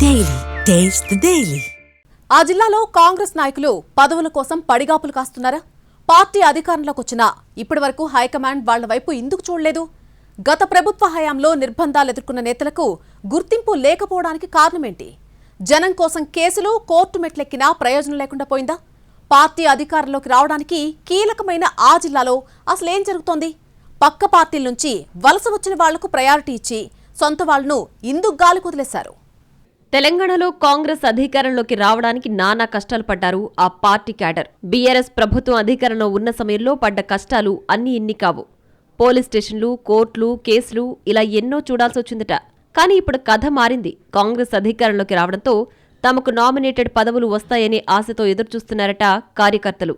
Daily taste daily ఆ జిల్లాలో కాంగ్రెస్ నాయకులు పదవుల కోసం పడిగాపులు కాస్తున్నారా? పార్టీ అధికారంలోకి వచ్చిన ఇప్పటి వరకు హైకమాండ్ వాళ్ళ వైపు ఎందుకు చూడలేదు? గత ప్రభుత్వ హయాంలో నిర్బంధాలు ఎదుర్కొన్న నేతలకు గుర్తింపు లేకపోవడానికి కారణమేంటి? జనం కోసం కేసులు కోర్టు మెట్లెక్కినా ప్రయోజనం లేకుండా పోయిందా? పార్టీ అధికారంలోకి రావడానికి కీలకమైన ఆ జిల్లాలో అసలేం జరుగుతోంది? పక్క పార్టీల నుంచి వలస వచ్చిన వాళ్ళకు ప్రయారిటీ ఇచ్చి సొంత వాళ్ళను ఇందుకు గాలి కుదిలేశారు. తెలంగాణలో కాంగ్రెస్ అధికారంలోకి రావడానికి నానా కష్టాలు పడ్డారు ఆ పార్టీ క్యాడర్. బీఆర్ఎస్ ప్రభుత్వం అధికారంలో ఉన్న సమయంలో పడ్డ కష్టాలు అన్ని ఇన్ని కావు. పోలీస్ స్టేషన్లు కోర్టులు కేసులు ఇలా ఎన్నో చూడాల్సి వచ్చిందట. కానీ ఇప్పుడు కథ మారింది. కాంగ్రెస్ అధికారంలోకి రావడంతో తమకు నామినేటెడ్ పదవులు వస్తాయనే ఆశతో ఎదురుచూస్తున్నారట కార్యకర్తలు.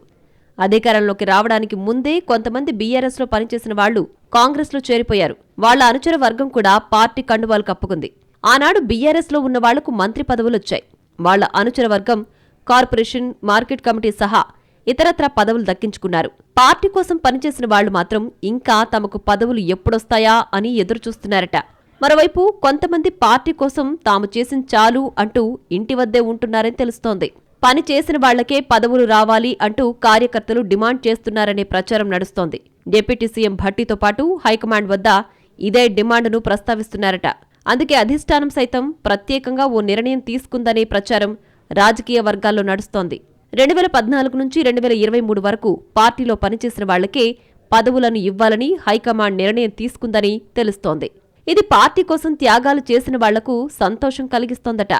అధికారంలోకి రావడానికి ముందే కొంతమంది బీఆర్ఎస్లో పనిచేసిన వాళ్ళు కాంగ్రెస్లో చేరిపోయారు. వాళ్ళ అనుచర వర్గం కూడా పార్టీ కండువాలు కప్పుకుంది. ఆనాడు బీఆర్ఎస్లో ఉన్న వాళ్ళకు మంత్రి పదవులొచ్చాయి. వాళ్ళ అనుచర వర్గం కార్పొరేషన్ మార్కెట్ కమిటీ సహా ఇతరత్ర పదవులు దక్కించుకున్నారు. పార్టీ కోసం పనిచేసిన వాళ్ళు మాత్రం ఇంకా తమకు పదవులు ఎప్పుడొస్తాయా అని ఎదురుచూస్తున్నారట. మరోవైపు కొంతమంది పార్టీ కోసం తాము చేసిన చాలు అంటూ ఇంటి వద్దే ఉంటున్నారని తెలుస్తోంది. పని చేసిన వాళ్ళకే పదవులు రావాలి అంటూ కార్యకర్తలు డిమాండ్ చేస్తున్నారనే ప్రచారం నడుస్తోంది. డిప్యూటీ సీఎం భట్టీతో పాటు హైకమాండ్ వద్ద ఇదే డిమాండ్ను ప్రస్తావిస్తున్నారట. అందుకే అధిష్టానం సైతం ప్రత్యేకంగా ఓ నిర్ణయం తీసుకుందనే ప్రచారం రాజకీయ వర్గాల్లో నడుస్తోంది. రెండు వేల పద్నాలుగు నుంచి రెండు వేల ఇరవై మూడు వరకు పార్టీలో పనిచేసిన వాళ్ళకే పదవులను ఇవ్వాలని హైకమాండ్ నిర్ణయం తీసుకుందని తెలుస్తోంది. ఇది పార్టీ కోసం త్యాగాలు చేసిన వాళ్ళకు సంతోషం కలిగిస్తోందట.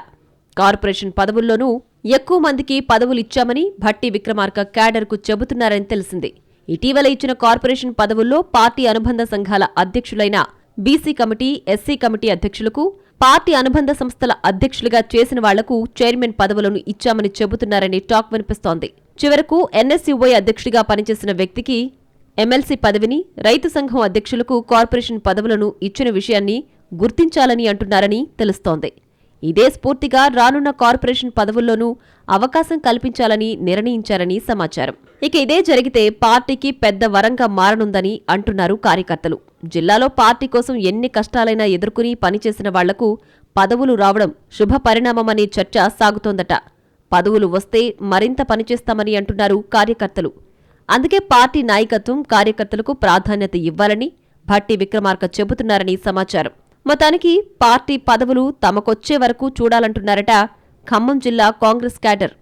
కార్పొరేషన్ పదవుల్లోనూ ఎక్కువ మందికి పదవులు ఇచ్చామని భట్టి విక్రమార్క క్యాడర్కు చెబుతున్నారని తెలిసింది. ఇటీవల ఇచ్చిన కార్పొరేషన్ పదవుల్లో పార్టీ అనుబంధ సంఘాల అధ్యక్షులైన బీసీ కమిటీ ఎస్సీ కమిటీ అధ్యక్షులకు పార్టీ అనుబంధ సంస్థల అధ్యక్షులుగా చేసిన వాళ్ళకు చైర్మన్ పదవులను ఇచ్చామని చెబుతున్నారని టాక్ వినిపిస్తోంది. చివరకు ఎన్ఎస్యుఐ అధ్యక్షుడిగా పనిచేసిన వ్యక్తికి ఎమ్మెల్సీ పదవిని రైతు సంఘం అధ్యక్షులకు కార్పొరేషన్ పదవులను ఇచ్చిన విషయాన్ని గుర్తించాలని అంటున్నారని తెలుస్తోంది. ఇదే స్ఫూర్తిగా రానున్న కార్పొరేషన్ పదవుల్లోనూ అవకాశం కల్పించాలని నిర్ణయించారని సమాచారం. ఇక ఇదే జరిగితే పార్టీకి పెద్ద వరంగా మారనుందని అంటున్నారు కార్యకర్తలు. జిల్లాలో పార్టీ కోసం ఎన్ని కష్టాలైనా ఎదుర్కొని పనిచేసిన వాళ్ళకు పదవులు రావడం శుభ పరిణామమనే చర్చ సాగుతోందట. పదవులు వస్తే మరింత పనిచేస్తామని అంటున్నారు కార్యకర్తలు. అందుకే పార్టీ నాయకత్వం కార్యకర్తలకు ప్రాధాన్యత ఇవ్వాలని భట్టి విక్రమార్క చెబుతున్నారని సమాచారం. మొత్తానికి పార్టీ పదవులు తమకొచ్చే వరకు చూడాలంటున్నారట ఖమ్మం జిల్లా కాంగ్రెస్ క్యాడర్.